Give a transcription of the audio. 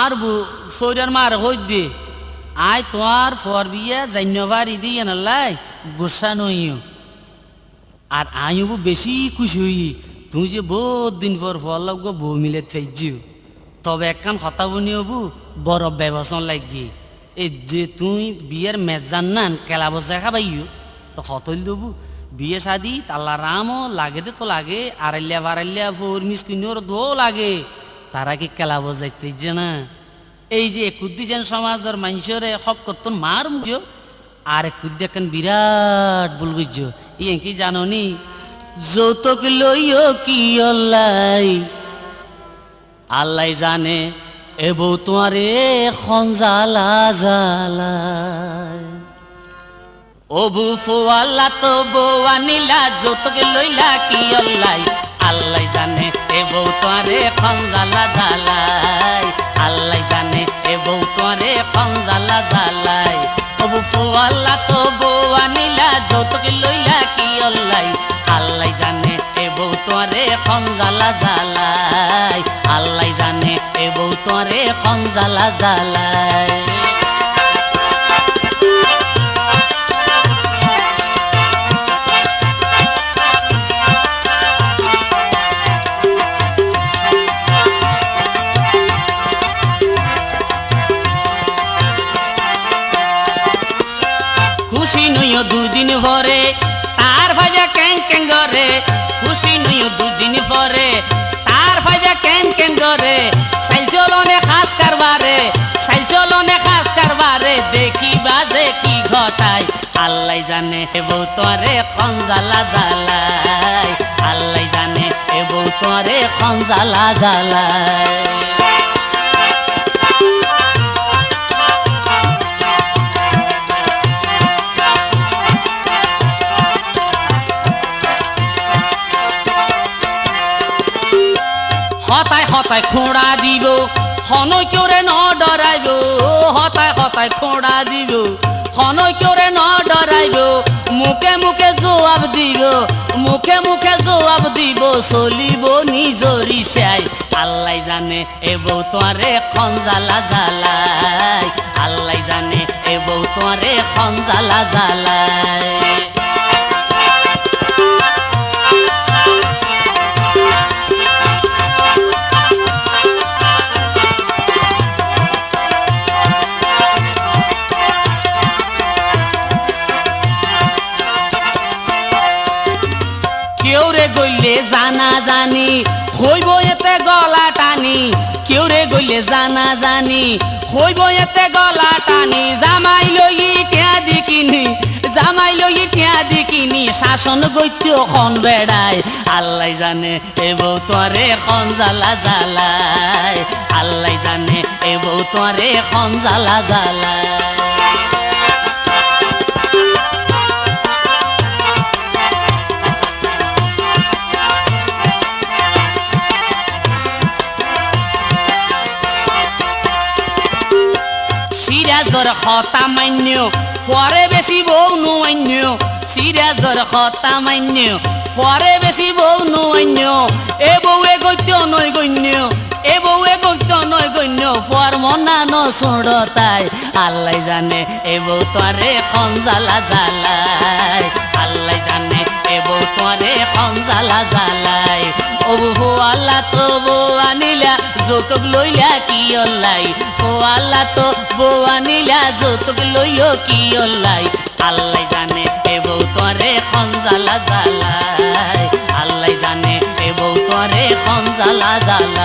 আর বু সৈরার মার হই দে। আয় তোমার ফর বিয়া জান্যবার ইদি এনালাই গুসা নইও। আর আইও বেশি খুশি হই। তুই যে বহুত দিন পর ফল লগ বউ মিলে থেজিও তবে একখান কথা বনি হবু বড় ব্যবসন লাগি। এই যে তুই বিয়ের মেজান নান কেলা বসে খাবাইও, তো হতল দেবু বিয়ে শাদি তাল্লা রামও লাগে তো লাগে, আড়াইলিয়া বারাইলিয়া ফোর মিস কিনোর দো লাগে। তারা কি কেলা বজাইতে যে না? এই যে একুদ্দি যেন সমাজের মানুষরে হক করতন মার মুখো, আর একুদ্দি এখন বিরাট ভুল বুঝছ ইয়ে কি জাননি? যৌতুক লইও কি অল্লাই? আল্লাহ জানে, এ বউ তোমারে খঞ্জালা জালায় ও বুফু আল্লাহ তো বউ আনিলা, যৌতুক লইলা কি অল্লাই? আল্লাহ জানে তোমারে খঞ্জালা জালাই। আল্লাহ জানে এ বউ তোমারে খঞ্জালা জালাই। ও বুফু আল্লাহ তো বউ আনিলা, যৌতুক লইলা কি অল্লাই? আল্লাহ জানে এ বউ তোরে খঞ্জালা জালাই। আল্লাহ জানে এ বউ তোরে খঞ্জালা জালাই। খুশি নইও দুদিন ভরে, তার ভাইবা ক্যাং ক্যাং করে। খুশি নইও দুদিন পরে তার ভাইবা ক্যাং ক্যাং করে। সাইল চলনে খাস কারবারে, সাইল চলনে খাস কারবারে, দেখি বা দেখি ঘটাই। আল্লাহ জানে এ বউ তোরে খঞ্জালা জালাই আল্লাহ জানে এ বউ তোরে খঞ্জালা জালাই হতায় হতায় খোঁড়া দিব। হনই কেউরে ন ডরাইব। হতায় হতায় খোঁড়া দিব। হনই কেউরে ন ডরাইব। মুখে মুখে জবাব দিব। মুখে মুখে জবাব দিব। চলিব নিজরি চাই। আল্লাহ জানে এ বউ তোরে খঞ্জালা জালাই আল্লাহ জানে বউ তোরে খঞ্জালা জালাই কেউ গইলে জানা জানি, হইব এতে গলা টানি। কেউ রে গইলে জানা জানি, হইব এতে গলা টানি। জামাই লই টিয়া দিকিনি জামাই লই টিয়া দিকিনি শাসন গৈত্য খন বেড়ায় আল্লাহ জানে এ বউ তোরে খন জ্বালা জ্বালায় আল্লাহ জানে এ বউ তোরে খন জ্বালা জ্বালায় সিরাজর হতা মান্য পরে বেশি বউ নৈন্য সিরাজর হতা মান্য পরে বেশি বউ নৈন্য এ বউ এ গৈত্য নৈগণ্য এ বউ এ গৈত্য নৈগণ্য পর মনা ন তাই আল্লাহ জানে এ বউ তরে খঞ্জালা জালাই আল্লাহ জানে এ বউ তরে খঞ্জালা জালাই ও বউ আল্লাহ তো বউ আনিলা যৌতুক লইলা কি অল্লাই? ও আল্লাহ তো বউ নিলা, যৌতুক লইও কি অল্লাই? আল্লাহ জানে এ বউ তরে খঞ্জালা জালাই আল্লাহ জানে এ বউ তরে খঞ্জালা জালাই